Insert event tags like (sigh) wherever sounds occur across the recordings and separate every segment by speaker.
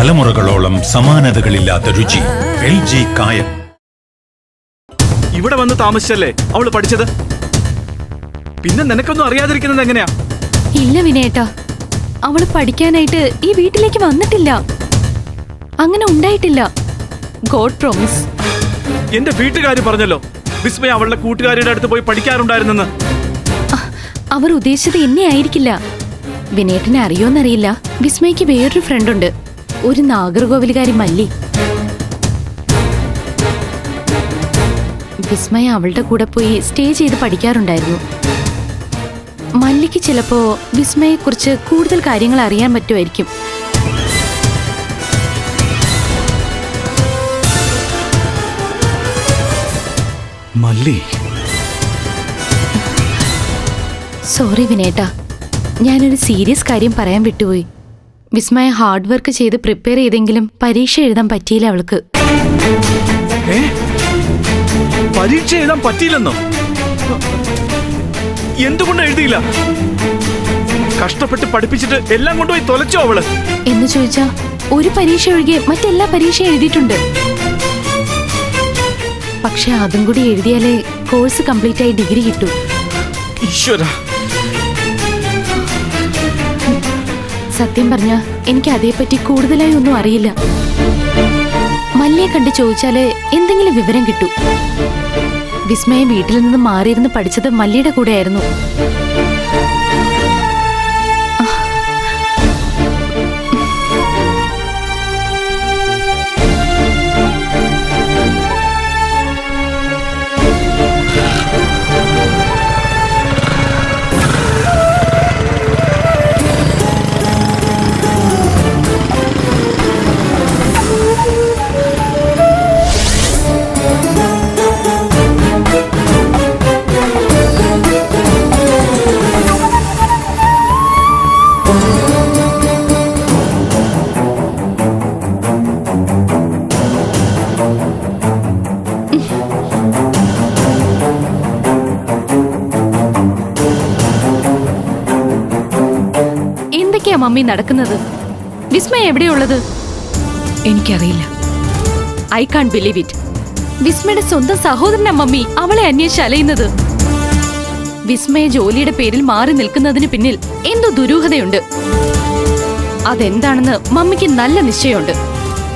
Speaker 1: തലമുറകളോളം സമാനതകളില്ലാത്ത രുചി. L G കായം.
Speaker 2: ഇവിടെ വന്ന് താമസിച്ചല്ലേ? അവൾ പഠിച്ചത്? പിന്നെ നിനക്കൊന്നും അറിയാതിരിക്കുന്നത് എങ്ങനെയാ?
Speaker 3: ഇല്ല വിനയേട്ടാ അവൾ പഠിക്കാനായിട്ട് ഈ വീട്ടിലേക്ക് വന്നിട്ടില്ല. അങ്ങനെ ഉണ്ടായിട്ടില്ല. God promise.
Speaker 2: എന്റെ വീട്ടുകാർ പറഞ്ഞല്ലോ വിസ്മയ അവളുടെ കൂട്ടുകാരിയുടെ അടുത്ത് പോയി പഠിക്കാറുണ്ടായിരുന്നെന്ന്.
Speaker 3: അവർ ഉദ്ദേശിച്ചത് എന്നെ ആയിരിക്കില്ല വിനേട്ടനെ അറിയോന്നറിയില്ല. വിസ്മയ്ക്ക് വേറൊരു ഫ്രണ്ട് ഉണ്ട്. ഒരു നാഗർകോവിലുകാരി മല്ലി. വിസ്മയ അവളുടെ കൂടെ പോയി സ്റ്റേ ചെയ്ത് പഠിക്കാറുണ്ടായിരുന്നു. മല്ലിക്ക് ചിലപ്പോ വിസ്മയെക്കുറിച്ച് കൂടുതൽ കാര്യങ്ങൾ അറിയാൻ പറ്റുമായിരിക്കും.
Speaker 2: മല്ലി.
Speaker 3: സോറി വിനേട്ട ഞാനൊരു സീരിയസ് കാര്യം പറയാൻ വിട്ടുപോയി. വിസ്മയ ഹാർഡ് വർക്ക് ചെയ്ത് പ്രിപ്പയർ ചെയ്തെങ്കിലും പരീക്ഷ എഴുതാൻ പറ്റിയില്ല അവൾക്ക്.
Speaker 2: പരീക്ഷ എഴുതാൻ പറ്റിയില്ലെന്നോ? എന്തുകൊണ്ട് എഴുതിയില്ല? കഷ്ടപ്പെട്ട് പഠിപ്പിച്ചിട്ട് എല്ലാം കൊണ്ടുപോയി തൊലച്ചോ അവൾ?
Speaker 3: എന്ന് ചോദിച്ചാ ഒരു പരീക്ഷ ഒഴികെ മറ്റെല്ലാ പരീക്ഷയും എഴുതിയിട്ടുണ്ട്. പക്ഷെ അതും കൂടി എഴുതിയാലേ കോഴ്സ് കംപ്ലീറ്റ് ആയി ഡിഗ്രി കിട്ടൂ.
Speaker 2: ഈശ്വര.
Speaker 3: സത്യം പറഞ്ഞ എനിക്ക് അതേപ്പറ്റി കൂടുതലായി ഒന്നും അറിയില്ല. മല്ലിയെ കണ്ട് ചോദിച്ചാൽ എന്തെങ്കിലും വിവരം കിട്ടൂ. വിസ്മയ വീട്ടിൽ നിന്ന് മാറിയിരുന്ന് പഠിച്ചത് മല്ലിയുടെ കൂടെയായിരുന്നു. മമ്മി നടക്കുന്നത്? വിസ്മയ എവിടെയുള്ളത്?
Speaker 4: എനിക്കറിയില്ല.
Speaker 3: ഐ കാൺ ബിലീവ് ഇറ്റ് വിസ്മയുടെ സ്വന്തം സഹോദരനാ മമ്മി അവളെ അന്വേഷിച്ച് അലയുന്നത്. വിസ്മയ ജോലിയുടെ പേരിൽ മാറി നിൽക്കുന്നതിന് പിന്നിൽ എന്തോ ദുരൂഹതയുണ്ട്. അതെന്താണെന്ന് മമ്മിക്ക് നല്ല നിശ്ചയമുണ്ട്.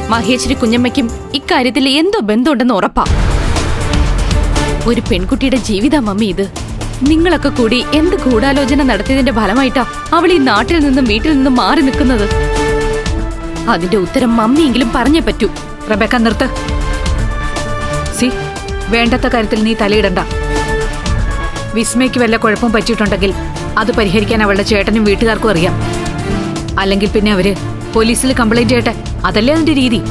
Speaker 3: മഹേശ്വരി കുഞ്ഞമ്മയ്ക്കും ഇക്കാര്യത്തിൽ എന്തോ ബന്ധമുണ്ടെന്ന് ഉറപ്പാ. ഒരു പെൺകുട്ടിയുടെ ജീവിത മമ്മി ഇത്. നിങ്ങളൊക്കെ കൂടി എന്ത് ഗൂഢാലോചന നടത്തിയതിന്റെ ഫലമായിട്ടാ അവൾ ഈ നാട്ടിൽ നിന്നും വീട്ടിൽ നിന്നും മാറി നിൽക്കുന്നത്? അതിന്റെ ഉത്തരം മമ്മിയെങ്കിലും പറഞ്ഞേ പറ്റൂ.
Speaker 4: റബേക്ക നിർത്ത്. സി വേണ്ടത്ത കാര്യത്തിൽ നീ തലയിടണ്ട. വിസ്മയ്ക്ക് വല്ല കുഴപ്പം പറ്റിയിട്ടുണ്ടെങ്കിൽ അത് പരിഹരിക്കാൻ അവളുടെ ചേട്ടനും വീട്ടുകാർക്കും അറിയാം. അല്ലെങ്കിൽ പിന്നെ അവർ പോലീസിൽ കംപ്ലൈന്റ് ചെയ്യട്ടെ? അതല്ലേ അതിന്റെ രീതി?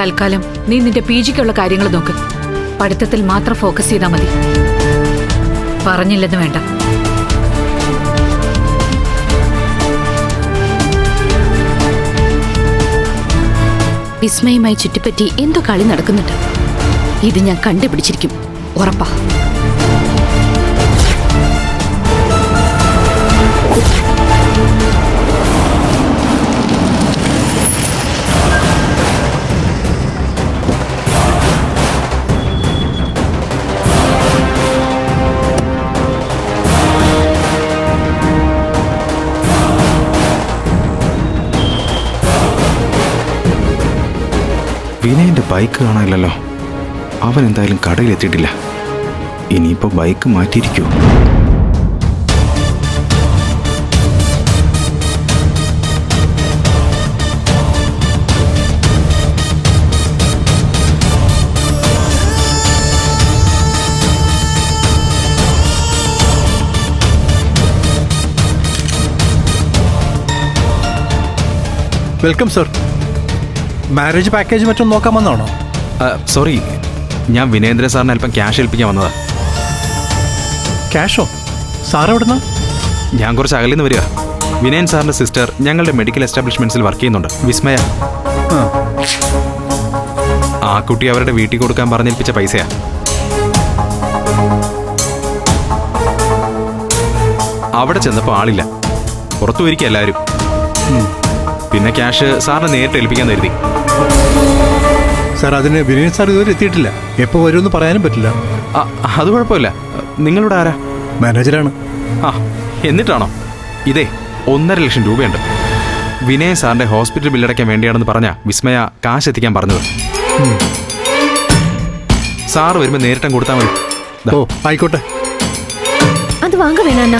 Speaker 4: തൽക്കാലം നീ നിന്റെ പി ജിക്കുള്ള കാര്യങ്ങൾ നോക്ക്. പഠിത്തത്തിൽ മാത്രം ഫോക്കസ് ചെയ്താൽ മതി. പറഞ്ഞില്ലെന്ന് വേണ്ട.
Speaker 3: വിസ്മയുമായി ചുറ്റിപ്പറ്റി എന്തോ കളി നടക്കുന്നുണ്ട്. ഇത് ഞാൻ കണ്ടുപിടിച്ചിരിക്കും. ഉറപ്പാ.
Speaker 5: ബൈക്ക് കാണാനില്ലല്ലോ. അവൻ എന്തായാലും കടയിലെത്തിയിട്ടില്ല. ഇനിയിപ്പോ bike മാറ്റിയിരിക്കൂ?
Speaker 6: Welcome sir. Marriage package മറ്റും നോക്കാൻ വന്നാണോ
Speaker 5: സോറി. ഞാൻ വിനേന്ദ്ര സാറിന് അല്പം ക്യാഷ് ഏൽപ്പിക്കാൻ വന്നതാ.
Speaker 6: ക്യാഷോ? സാർ എവിടുന്ന?
Speaker 5: ഞാൻ കുറച്ച് അകലിൽ നിന്ന് വരിക. വിനയൻ സാറിന്റെ സിസ്റ്റർ ഞങ്ങളുടെ മെഡിക്കൽ എസ്റ്റാബ്ലിഷ്മെന്റ്സിൽ വർക്ക് ചെയ്യുന്നുണ്ട്. വിസ്മയ. ആ. കുട്ടി അവരുടെ വീട്ടിൽ കൊടുക്കാൻ പറഞ്ഞേൽപ്പിച്ച പൈസയാ. അവിടെ ചെന്നപ്പോൾ ആളില്ല. പുറത്തു വരിക എല്ലാവരും. പിന്നെ ക്യാഷ് സാറിനെ നേരിട്ട് ഏൽപ്പിക്കാൻ കരുതി.
Speaker 6: സാർ അതിന് വിനീത് സാർ ഇതുവരെ എത്തിയിട്ടില്ല. എപ്പോൾ വരുമെന്ന് പറയാനും പറ്റില്ല.
Speaker 5: ആ, അത് കുഴപ്പമില്ല. നിങ്ങളുടെ ആരാ?
Speaker 6: മാനേജറാണ്.
Speaker 5: ആ എന്നിട്ടാണോ? ഇതേ ഒന്നര ലക്ഷം രൂപയുണ്ട്. വിനയ സാറിന്റെ ഹോസ്പിറ്റൽ ബില്ലടയ്ക്കാൻ വേണ്ടിയാണെന്ന് പറഞ്ഞ വിസ്മയ കാശ് എത്തിക്കാൻ പറഞ്ഞത് സാർ വരുമ്പോൾ നേരിട്ടും കൊടുത്താൽ മതി. ദാ.
Speaker 6: ഓ ആയിക്കോട്ടെ.
Speaker 7: അത് വാങ്ങ വേണ അണ്ണ.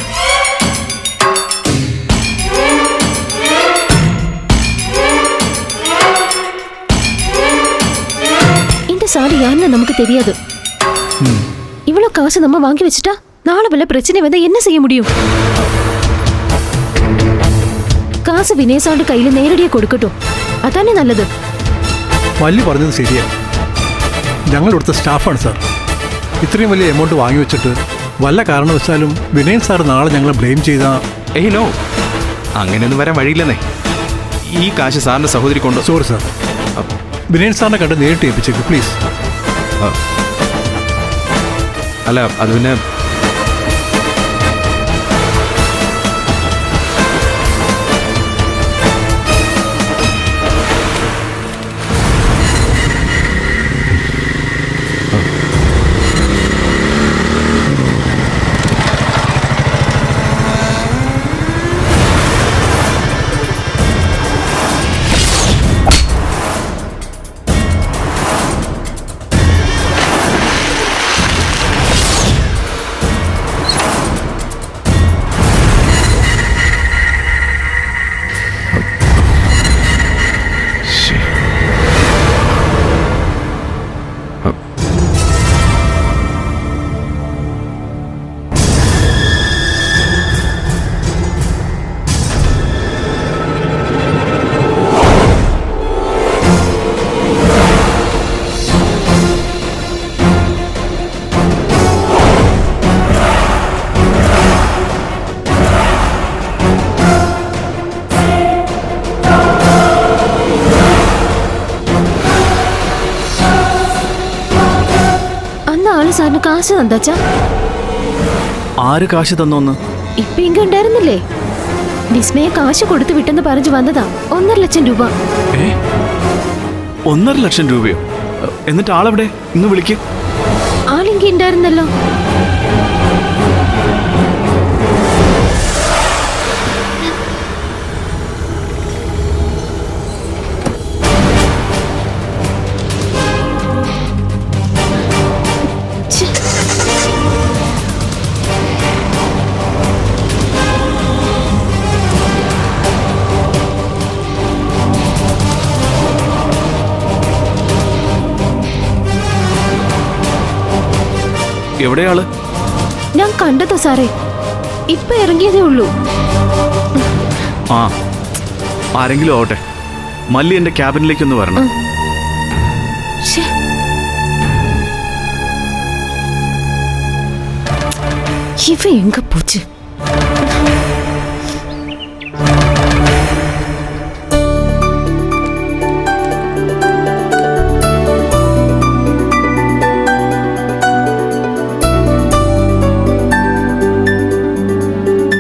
Speaker 7: சாரி யாருன்னு நமக்கு தெரியாது இவ்வளவு காசு நம்ம வாங்கி வச்சுட்டா நாளை வல்ல பிரச்சனை வந்தா என்ன செய்ய முடியும் காசு வினேசாண்டு கையில நேரடியா கொடுக்கட்டும் அதானே நல்லது
Speaker 6: മല്ലി പറഞ്ഞത് ശരിയാണ് ഞങ്ങൾ ഇവിടുത്തെ സ്റ്റാഫാണ് സാർ ഇത്രയും വലിയ എമൗണ്ട് വാങ്ങി വെച്ചിട്ട് വല്ല കാരണവശാലും വിനയൻ സാർ നാളെ ഞങ്ങളെ ബ്ലെയിം ചെയ്താൽ
Speaker 5: ഏയ് നോ അങ്ങനെയൊന്നും വരാൻ വഴിയില്ലെന്നേ ഈ കാശ് സാറിന്റെ സഹോദരി കൊണ്ട്
Speaker 6: സോറി സാർ വിനയൻ സാറിനെ കണ്ട് നേരിട്ട് ഏൽപ്പിച്ചേക്ക് പ്ലീസ്
Speaker 5: അല്ല അത് പിന്നെ
Speaker 7: കാശ് തന്നാച്ചാ?
Speaker 8: ആര് കാശ് തന്നോന്ന്?
Speaker 7: ഇപ്പൊ ഇങ്ങ ഉണ്ടായിരുന്നില്ലേ? വിസ്മയെ കാശ് കൊടുത്തു വിട്ടെന്ന് പറഞ്ഞു വന്നതാ. ഒന്നര ലക്ഷം രൂപ.
Speaker 8: ഒന്നര ലക്ഷം രൂപയോ? എന്നിട്ട് ആളെവിടെ? ഇന്ന് വിളിക്ക്.
Speaker 7: ആളിങ്കി ഉണ്ടായിരുന്നല്ലോ.
Speaker 8: എവിടെയാൾ?
Speaker 7: ഞാൻ കണ്ടതാ സാറേ. ഇപ്പൊ ഇറങ്ങിയതേ ഉള്ളൂ.
Speaker 8: ആ ആരെങ്കിലും ആവട്ടെ. മല്ലി എന്റെ ക്യാബിനിലേക്കൊന്ന് വരണം.
Speaker 7: ശ്ശെ. ഇവ എങ്ക പോச்சு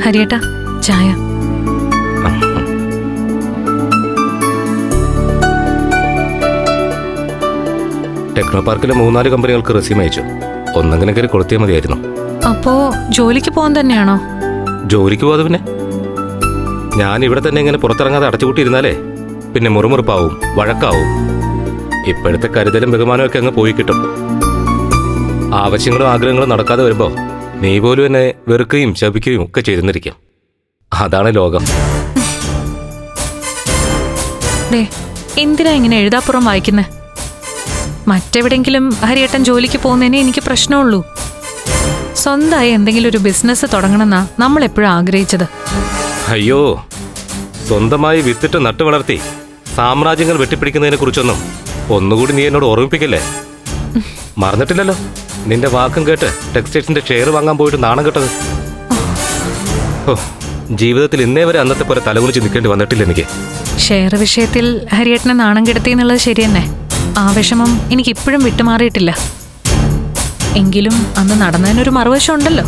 Speaker 9: ഹരിയേട്ടാ ചായ.
Speaker 10: ടെക്നോ പാർക്കിലെ മൂന്നാൽ കമ്പനികൾക്ക് റെസ്യൂം അയച്ചു. ഒന്നെങ്കിലും കയറി കൊളുത്തിയാൽ മതിയായിരുന്നു.
Speaker 9: അപ്പോ ജോലിക്ക് പോകാൻ തന്നെയാണോ?
Speaker 10: ജോലിക്ക് പോകാതെ പിന്നെ? ഞാൻ ഇവിടെ തന്നെ ഇങ്ങനെ പുറത്തിറങ്ങാതെ അടച്ചുകൂട്ടിയിരുന്നാലേ പിന്നെ മുറുമുറുപ്പാവും വഴക്കാവും. ഇപ്പോഴത്തെ കരുതലും ബഹുമാനവും ഒക്കെ അങ്ങ് പോയി കിട്ടും. ആവശ്യങ്ങളും ആഗ്രഹങ്ങളും നടക്കാതെ വരുമ്പോൾ നീ പോലും എന്നെ വെറുക്കുകയും ശപിക്കുകയും ഒക്കെ ചെയ്തിരിക്കും അതാണ് ലോകം.
Speaker 9: എന്തിനാ ഇങ്ങനെ എഴുതാപ്പുറം വായിക്കുന്നത് മറ്റെവിടെങ്കിലും ഹരിയേട്ടൻ ജോലിക്ക് പോകുന്നതിനെ എനിക്ക് പ്രശ്നമുള്ളൂ. സ്വന്തമായി എന്തെങ്കിലും ഒരു ബിസിനസ് തുടങ്ങണമെന്നാ നമ്മൾ എപ്പോഴും ആഗ്രഹിച്ചത്.
Speaker 10: അയ്യോ സ്വന്തമായി വിത്തിട്ട് നട്ടു വളർത്തി സാമ്രാജ്യങ്ങൾ വെട്ടിപ്പിടിക്കുന്നതിനെ കുറിച്ചൊന്നും ഒന്നുകൂടി നീ എന്നോട് ഓർമ്മിപ്പിക്കല്ലേ? മറന്നിട്ടില്ലല്ലോ. നിന്റെ വാക്കും കേട്ട് ടെക്സ്റ്റൈൽസിന്റെ ഷെയർ വാങ്ങാൻ പോയിട്ട് നാണം കെട്ടത്. ഓ ജീവിതത്തിൽ ഇന്നേ വരെ അന്നത്തെ പോലെ തലകുറിച്ച് നിൽക്കേണ്ടി വന്നിട്ടില്ല എനിക്ക്.
Speaker 9: ഷെയർ വിഷയത്തിൽ ഹരിയേട്ടനെ നാണം കെടുത്തി എന്നുള്ളത് ശരി തന്നെ. ആ വിഷമം എനിക്ക് ഇപ്പോഴും വിട്ടുമാറിയിട്ടില്ല. എങ്കിലും അന്ന് നടന്നതിനൊരു മറുവശം ഉണ്ടല്ലോ.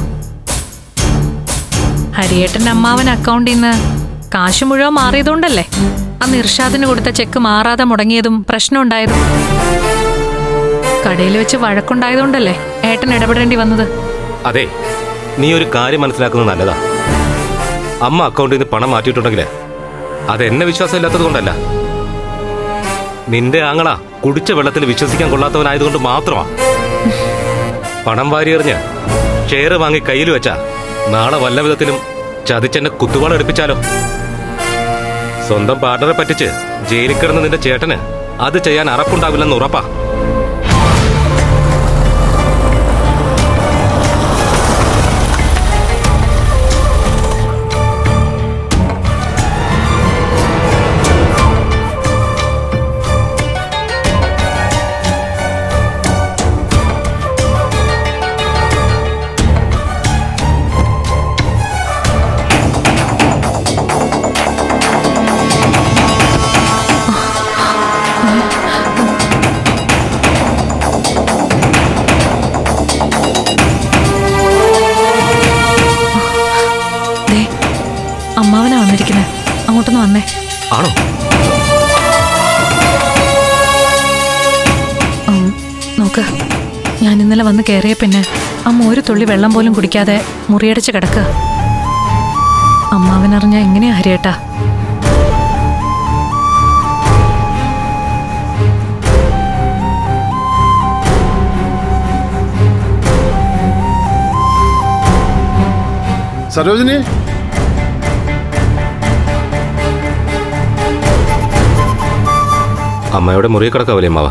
Speaker 9: ഹരിയേട്ടന്റെ അമ്മാവൻ അക്കൗണ്ടിൽ നിന്ന് കാശ് മുഴുവൻ മാറിയതുകൊണ്ടല്ലേ?
Speaker 4: അന്ന് ഇർഷാദിന് കൊടുത്ത ചെക്ക് മാറാതെ മുടങ്ങിയതും പ്രശ്നമുണ്ടായതും കടയിൽ വെച്ച് വഴക്കുണ്ടായതുകൊണ്ടല്ലേ ഏട്ടൻ ഇടപെടേണ്ടി വന്നത്?
Speaker 10: അതെ നീ ഒരു കാര്യം മനസ്സിലാക്കുന്നത് നല്ലതാ. അമ്മ അക്കൗണ്ടിൽ നിന്ന് പണം മാറ്റിയിട്ടുണ്ടെങ്കിൽ അത് എന്നെ വിശ്വാസമില്ലാത്തത് കൊണ്ടല്ല. നിന്റെ ആങ്ങള കുടിച്ച വെള്ളത്തിൽ വിശ്വസിക്കാൻ കൊള്ളാത്തവനായതുകൊണ്ട് മാത്രമാ. പണം വാരിയെറിഞ്ഞ് ഷെയർ വാങ്ങി കയ്യിൽ വെച്ചാ നാളെ വല്ല വിധത്തിലും ചതിച്ചെന്നെ കുത്തുവാള എടുപ്പിച്ചാലോ? സ്വന്തം പാർട്ണറെ പറ്റിച്ച് ജയിലിൽ കിടന്ന നിന്റെ ചേട്ടന് അത് ചെയ്യാൻ അറപ്പുണ്ടാവില്ലെന്ന് ഉറപ്പാ.
Speaker 4: വന്ന് കയറിയ പിന്നെ അമ്മ ഒരു തുള്ളി വെള്ളം പോലും കുടിക്കാതെ മുറിയടച്ച് കിടക്കുക അമ്മാവനറിഞ്ഞ എങ്ങനെയാ ഹരിയേട്ടാ?
Speaker 11: സരോജിനി?
Speaker 10: അമ്മയുടെ മുറിയിൽ കിടക്കാവല്ലേ അമ്മാവ?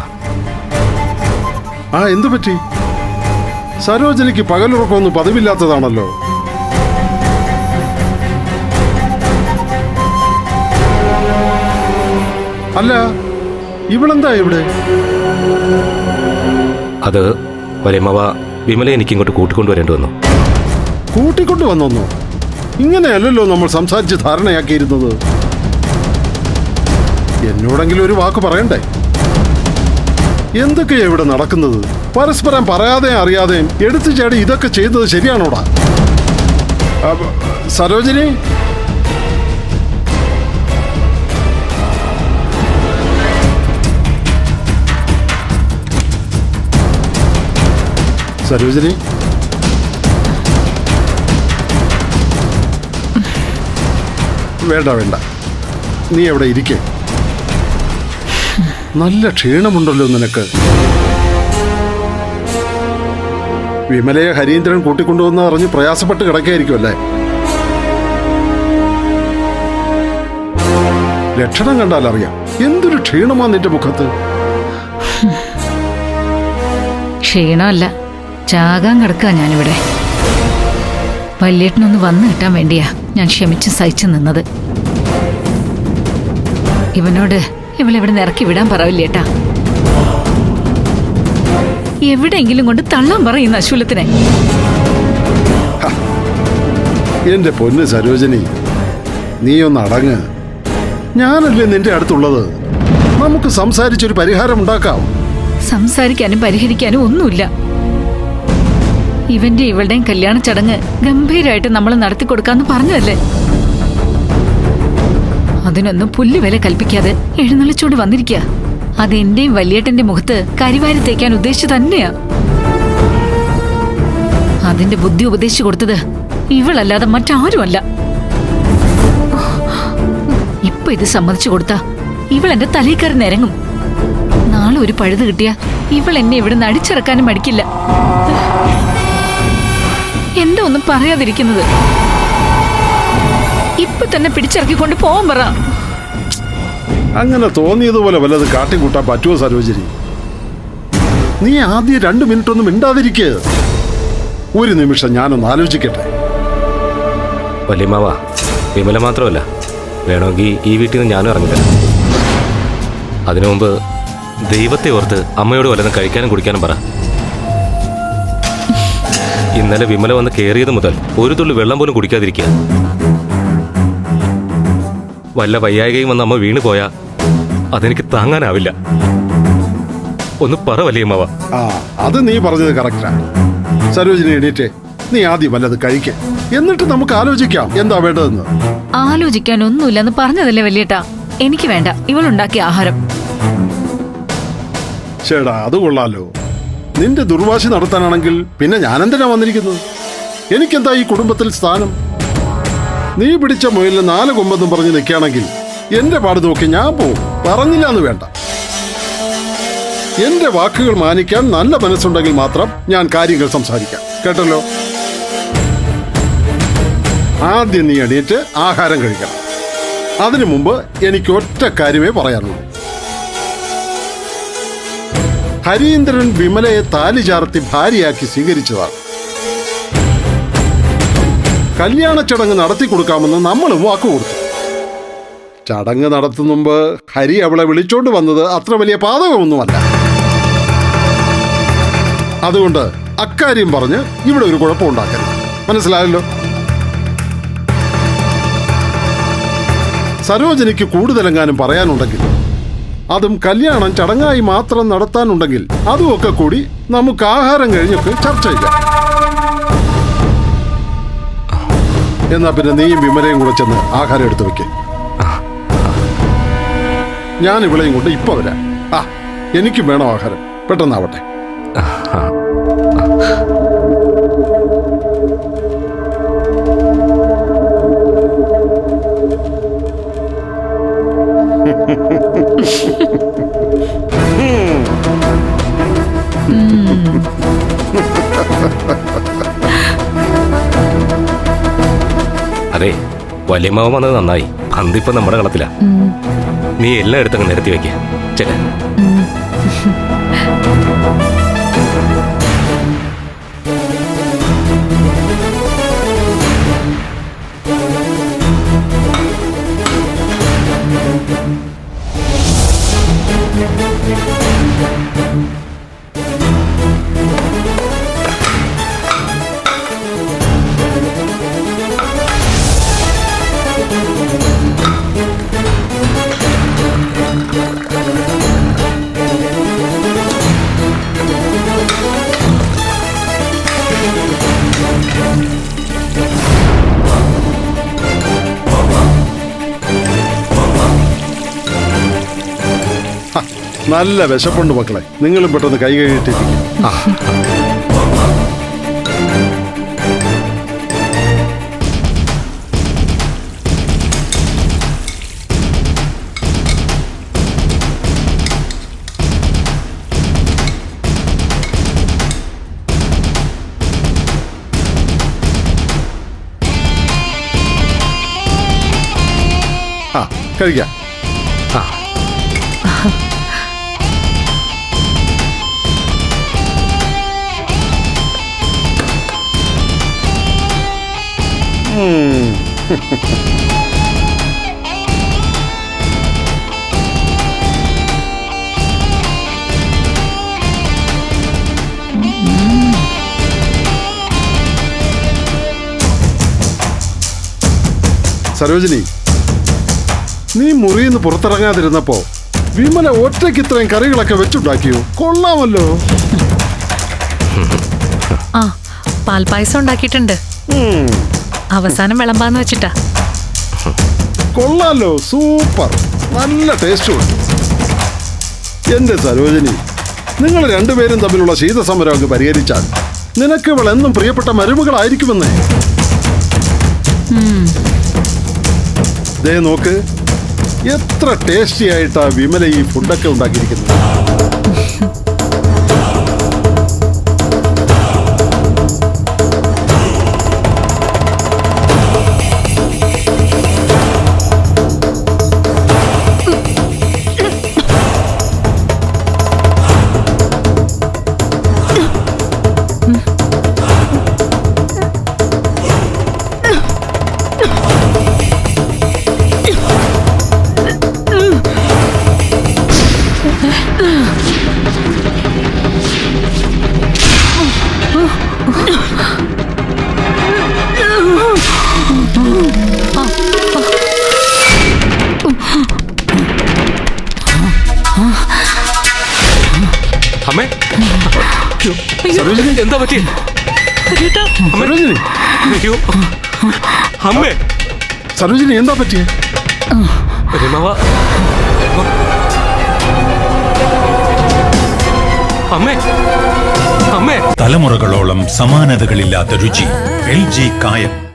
Speaker 11: ആ എന്തു പറ്റി? സരോജിനിക്ക് പകലുറക്കമൊന്നും പതിവില്ലാത്തതാണല്ലോ. അല്ല ഇവളെന്താ ഇവിടെ?
Speaker 10: അത് വലിയമ്മവ വിമല എനിക്ക് ഇങ്ങോട്ട് കൂട്ടിക്കൊണ്ടുവരേണ്ടി വന്നു.
Speaker 11: കൂട്ടിക്കൊണ്ടു വന്നോ ഇങ്ങനെയല്ലല്ലോ നമ്മൾ സംസാരിച്ച് ധാരണയാക്കിയിരുന്നത്. എന്നോടെങ്കിലും ഒരു വാക്ക് പറയണ്ടേ? എന്തൊക്കെയാ ഇവിടെ നടക്കുന്നത്? പരസ്പരം പറയാതെയും അറിയാതെയും എടുത്തു ചാടി ഇതൊക്കെ ചെയ്തത് ശരിയാണോടാ? സരോജിനി? സരോജിനി? വേണ്ട വേണ്ട. നീ എവിടെ ഇരിക്കേ. നല്ല ക്ഷീണമുണ്ടല്ലോ നിനക്ക്. വിമലയെ ഹരീന്ദ്രൻ കൂട്ടിക്കൊണ്ടുവന്ന് അറിഞ്ഞ് പ്രയാസപ്പെട്ട് കിടക്കായിരിക്കുമല്ലേ ലക്ഷണം കണ്ടാൽ അറിയാം. എന്തൊരു ക്ഷീണമാ നിന്റെ മുഖത്ത്?
Speaker 4: ക്ഷീണമല്ല ചാകാൻ കിടക്കുക ഞാനിവിടെ. വല്യേട്ടനൊന്ന് വന്നു കിട്ടാൻ വേണ്ടിയാ ഞാൻ ക്ഷമിച്ച് സഹിച്ചു നിന്നത്. ഇവനോട് ഇവളിവിടെ ഇറക്കി വിടാൻ പറവില്ലേട്ടാ എവിടെയെങ്കിലും കൊണ്ട് തള്ളാൻ പറയുന്ന അശൂലത്തിനെ
Speaker 11: എന്റെ പൊന്ന് സരോജനി നീ ഒന്ന് അടങ്ങ്. ഞാനല്ലേ നിന്റെ അടുത്തുള്ളത്? നമുക്ക് സംസാരിച്ചൊരു പരിഹാരം ഉണ്ടാക്കാം.
Speaker 4: സംസാരിക്കാനും പരിഹരിക്കാനും ഒന്നുമില്ല. ഇവന്റെ ഇവളുടെയും കല്യാണ ചടങ്ങ് ഗംഭീരമായിട്ട് നമ്മൾ നടത്തി കൊടുക്കാന്ന് പറഞ്ഞതല്ലേ? അതിനൊന്നും പുല്ല് വില കൽപ്പിക്കാതെ എഴുന്നള്ളിച്ചോണ്ട് അത് എന്റെയും വലിയേട്ടന്റെ മുഖത്ത് കരിവാരി തേക്കാൻ ഉദ്ദേശിച്ചു തന്നെയാ. അതിന്റെ ബുദ്ധി ഉപദേശിച്ചു കൊടുത്തത് ഇവളല്ലാതെ മറ്റാരുമല്ല. ഇപ്പൊ ഇത് സമ്മതിച്ചു കൊടുത്ത ഇവൾ എന്റെ തലയിൽ കയറി നിരങ്ങും. നാളെ ഒരു പഴുത് കിട്ടിയ ഇവൾ എന്നെ ഇവിടെ അടിച്ചിറക്കാനും മടിക്കില്ല. എന്താ ഒന്നും പറയാതിരിക്കുന്നത്? ഇപ്പൊ തന്നെ പിടിച്ചിറക്കിക്കൊണ്ട് പോവാൻ പറ.
Speaker 11: അങ്ങനെ തോന്നിയതുപോലെ വല്ലത് കാട്ടിക്കൂട്ടാൻ പറ്റുമോ സരോജിനി? നീ ആദ്യം രണ്ട് മിനിറ്റ് ഒന്നും ഇണ്ടാതിരിക്ക ഒരു നിമിഷം ഞാനൊന്ന് ആലോചിക്കട്ടെ.
Speaker 10: വലിയമാവാ വിമല മാത്രമല്ല വേണമെങ്കിൽ ഈ വീട്ടിൽ നിന്ന് ഞാനും ഇറങ്ങില്ല അതിനു മുമ്പ് ദൈവത്തെ ഓർത്ത് അമ്മയോട് വല്ലതും കഴിക്കാനും കുടിക്കാനും പറ. ഇന്നലെ വിമല വന്ന് കയറിയത് മുതൽ ഒരു തുള്ളി വെള്ളം പോലും കുടിക്കാതിരിക്കുക. വല്ല വയ്യായികയും വന്ന് അമ്മ വീണു പോയാ അതെനിക്ക് താങ്ങാനാവില്ല. ഒന്ന് പറ വല്യമ്മാവ.
Speaker 11: ആ അത് നീ പറഞ്ഞത് കറക്റ്റാ സരോജിനി എണീറ്റേ നീ ആദ്യം വല്ലത് കഴിക്ക. എന്നിട്ട് നമുക്ക് ആലോചിക്കാം എന്താ വേണ്ടതെന്ന്.
Speaker 4: ആലോചിക്കാൻ ഒന്നുമില്ലെന്ന് പറഞ്ഞതല്ലേ വലിയേട്ടാ. എനിക്ക് വേണ്ട ഇവളുണ്ടാക്കിയ ആഹാരം.
Speaker 11: ചേടാ അത് കൊള്ളാലോ. നിന്റെ ദുർവാശി നടത്താനാണെങ്കിൽ പിന്നെ ഞാനെന്തിനാ വന്നിരിക്കുന്നത്? എനിക്കെന്താ ഈ കുടുംബത്തിൽ സ്ഥാനം? നീ പിടിച്ച മുയലിന് നാല് കൊമ്പെന്നും പറഞ്ഞ് നിൽക്കുകയാണെങ്കിൽ എന്റെ പാട് നോക്കി ഞാൻ പോവും. പറഞ്ഞില്ല എന്ന് വേണ്ട. എന്റെ വാക്കുകൾ മാനിക്കാൻ നല്ല മനസ്സുണ്ടെങ്കിൽ മാത്രം ഞാൻ കാര്യങ്ങൾ സംസാരിക്കാം. കേട്ടല്ലോ? ആദ്യം നീ എണീറ്റ് ആഹാരം കഴിക്കണം. അതിനു മുമ്പ് എനിക്ക് ഒറ്റ കാര്യമേ പറയാനുള്ളൂ. ഹരീന്ദ്രൻ വിമലയെ താലി ചാർത്തി ഭാര്യയാക്കി സ്വീകരിച്ചതാണ്. കല്യാണ ചടങ്ങ് നടത്തി കൊടുക്കാമെന്ന് നമ്മൾ വാക്ക് കൊടുത്തു. ചടങ്ങ് നടത്തും മുമ്പ് ഹരി അവളെ വിളിച്ചോണ്ട് വന്നത് അത്ര വലിയ പാതകമൊന്നുമല്ല. അതുകൊണ്ട് അക്കാര്യം പറഞ്ഞ് ഇവിടെ ഒരു കുഴപ്പം കുഴപ്പമുണ്ടാക്കരുത് മനസ്സിലായല്ലോ? സരോജനിക്ക് കൂടുതലെങ്ങാനും പറയാനുണ്ടെങ്കിൽ അതും കല്യാണം ചടങ്ങായി മാത്രം നടത്താനുണ്ടെങ്കിൽ അതുമൊക്കെ കൂടി നമുക്ക് ആഹാരം കഴിഞ്ഞൊക്കെ ചർച്ച ചെയ്യാം. എന്നാ പിന്നെ നീയും വിമലയും കൂടെ ചെന്ന് ആഹാരം എടുത്തു വെക്ക്. ഞാൻ ഇവിളെയും കൊണ്ട് ഇപ്പൊ വരാം. ആ എനിക്കും വേണം ആഹാരം. പെട്ടെന്നാവട്ടെ. (laughs)
Speaker 10: അതെ വലിയമാവൻ വന്നത് നന്നായി. പന്തിപ്പം നമ്മുടെ കളത്തിലാ. നീ എല്ലാം എടുത്തങ്ങ് നിരത്തി വെക്കേ ചെല
Speaker 11: നല്ല വിശപ്പുണ്ട് മക്കളെ. നിങ്ങളും പെട്ടെന്ന് കൈ കഴുകിയിട്ടിരിക്കും. ആ. കഴിക്കാം. (laughs) സരോജിനി നീ മുറിയിൽ നിന്ന് പുറത്തിറങ്ങാതിരുന്നപ്പോ വിമല ഒറ്റയ്ക്ക് ഇത്രയും കറികളൊക്കെ വെച്ചുണ്ടാക്കിയോ? കൊള്ളാമല്ലോ. (laughs)
Speaker 4: ആ പാൽപായസം ഉണ്ടാക്കിയിട്ടുണ്ട്. അവസാനം വിളമ്പാന്ന് വെച്ചിട്ടാ.
Speaker 11: കൊള്ളാലോ സൂപ്പർ. നല്ല ടേസ്റ്റുണ്ട് എന്റെ സരോജിനി നിങ്ങൾ രണ്ടുപേരും തമ്മിലുള്ള ശീതസമരം അങ്ങ് പരിഹരിച്ചാൽ നിനക്ക് ഇവൾ എന്നും പ്രിയപ്പെട്ട മരുമകളായിരിക്കുമെന്നേ. ദേ നോക്ക് എത്ര ടേസ്റ്റി ആയിട്ടാ വിമല ഈ ഫുഡൊക്കെ ഉണ്ടാക്കിയിരിക്കുന്നത്. സരോജിനി
Speaker 10: എന്താ പറ്റി
Speaker 11: സരോജിനി.
Speaker 10: അയ്യോ. അമ്മേ.
Speaker 11: സരോജിനി എന്താ പറ്റിയ?
Speaker 10: രമാവ. അമ്മേ. അമ്മേ.
Speaker 1: തലമുറകളോളം സമാനതകളില്ലാത്ത രുചി എൽ ജി കായം.